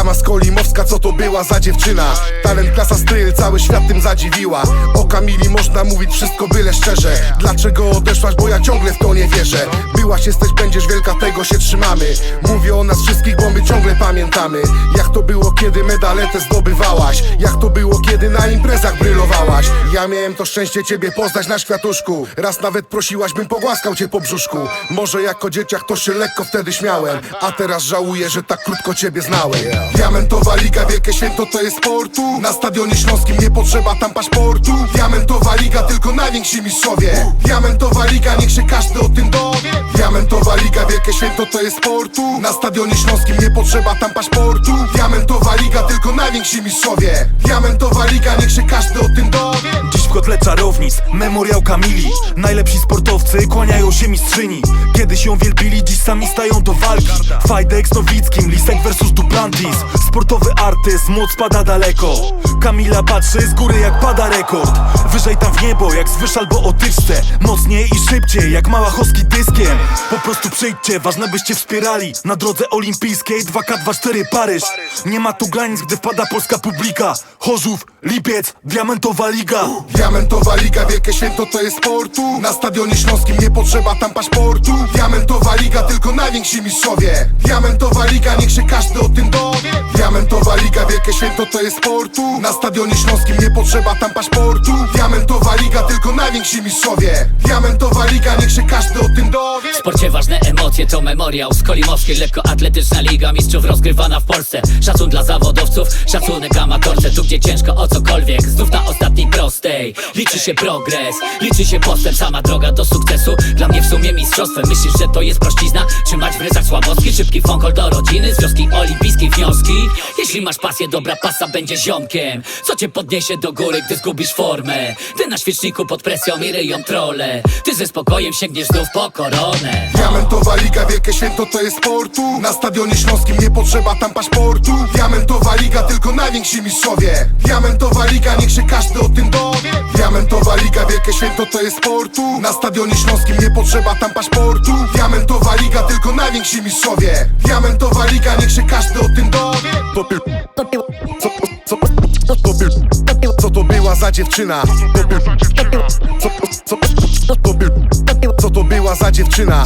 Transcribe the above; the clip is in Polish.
Ewa Skolimowska, co to była za dziewczyna? Talent, klasa, styl, cały świat tym zadziwiła. O Kamili można mówić wszystko byle szczerze. Dlaczego odeszłaś, bo ja ciągle w to nie wierzę? Byłaś, jesteś, będziesz wielka, tego się trzymamy. Mówię o nas wszystkich, bo my ciągle pamiętamy. Jak to było, kiedy medaletę zdobywałaś? Jak to było, kiedy na imprezach brylowałaś Ja miałem to szczęście ciebie poznać na światuszku. Raz nawet prosiłaś, bym pogłaskał cię po brzuszku. Może jako dzieciak to się lekko wtedy śmiałem A teraz żałuję, że tak krótko ciebie znałem. Diamentowa Liga, wielkie święto to jest sportu. Na stadionie śląskim nie potrzeba tam paszportu. Diamentowa Liga, tylko najwięksi mistrzowie. Diamentowa Liga, niech się każdy o tym dowie. Diamentowa Liga, wielkie święto to jest sportu. Na stadionie śląskim nie potrzeba tam paszportu. Diamentowa Liga, tylko najwięksi mistrzowie. Diamentowa Liga, niech się każdy o tym dowie. Dziś w kotle czarownic, memoriał Kamili. Najlepsi sportowcy kłaniają się mistrzyni. Kiedyś ją wielbili, dziś sami stają do walki. Fajdex Nowickim, Lisek versus Duplantis. Sportowy artyzm, moc pada daleko. Kamila patrzy z góry jak pada rekord. Wyżej tam w niebo, jak z wyż albo otyczce Mocniej i szybciej, jak Małachowski dyskiem. Po prostu przyjdźcie, ważne byście wspierali. Na drodze olimpijskiej 2K24 Paryż. Nie ma tu granic, gdy wpada polska publika. Chorzów, Lipiec, Diamentowa Liga. Diamentowa Liga, wielkie święto to jest sportu Na stadionie śląskim nie potrzeba tam paszportu. Diamentowa najwięksi mistrzowie. Diamentowa Liga, niech się każdy o tym dowie. Diamentowa Liga, wielkie święto to jest sportu. Na stadionie śląskim nie potrzeba tam paszportu. Diamentowa Liga, tylko najwięksi mistrzowie. Diamentowa Liga, niech się każdy o tym dowie. W sporcie ważne emocje to memoriał Skolimowskiej lekkoatletyczna liga mistrzów rozgrywana w Polsce. Szacun dla zawodowców, szacunek amatorce. Tu gdzie ciężko o cokolwiek, znów na ostatniej prostej. Liczy się progres, liczy się postęp. Sama droga do sukcesu, dla mnie w sumie mistrzostwem. Myślisz, że to jest prościzna? Trzymać w ryzach słabostki Szybki fonkol do rodziny, z wioski olimpijskiej. Wnioski. Jeśli masz pasję, dobra pasa będzie ziomkiem. Co cię podniesie do góry, gdy zgubisz formę? Ty na świeczniku pod presją i ryją trole. Ty ze spokojem sięgniesz znów po koronę. Diamentowa Liga, wielkie święto to jest sportu. Na stadionie śląskim nie potrzeba tam paszportu. Diamentowa Liga, tylko najwięksi mistrzowie. Diamentowa Liga, niech się każdy o tym dowie Diamentowa Liga, wielkie święto to jest sportu Na stadionie śląskim nie potrzeba tam paszportu Diamentowa Liga, tylko najwięksi mistrzowie Diamentowa Liga, niech się każdy o tym dowie. Co, co, co. Co to była za dziewczyna? Co, co, co, to by... Co to była za dziewczyna?